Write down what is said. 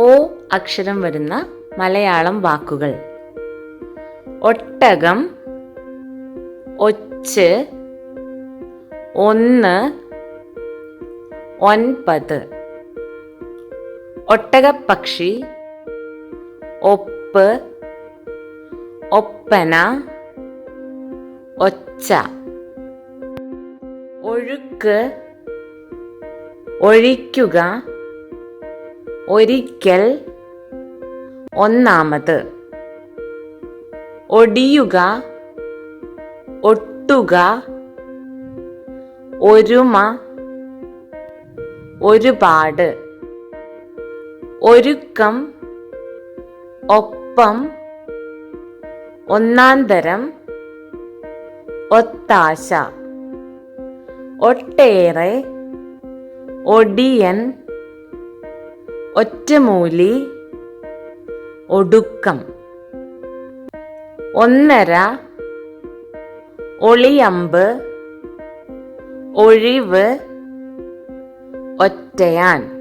ഓ അക്ഷരം വരുന്ന മലയാളം വാക്കുകൾ. ഒട്ടകം ഒച്ച് ഒന്ന് ഒൻപത്. ഒട്ടകപ്പക്ഷി ഒപ്പ് ഒപ്പന ഒച്ച. ഒഴുക്ക് ഒഴിക്കുക ഒരിക്കൽ ഒന്നാമത് ഒടിയുക ഒട്ടുക ഒരുമ ഒരുപാട് ഒരുക്കം ഒപ്പം ഒന്നാന്തരം ഒത്താശ ഒട്ടേറെ ഒടിയൻ ഒറ്റമൂലി ഒടുക്കം. ഒന്നര ഒളിയമ്പ് ഒഴിവ് ഒറ്റയാൻ.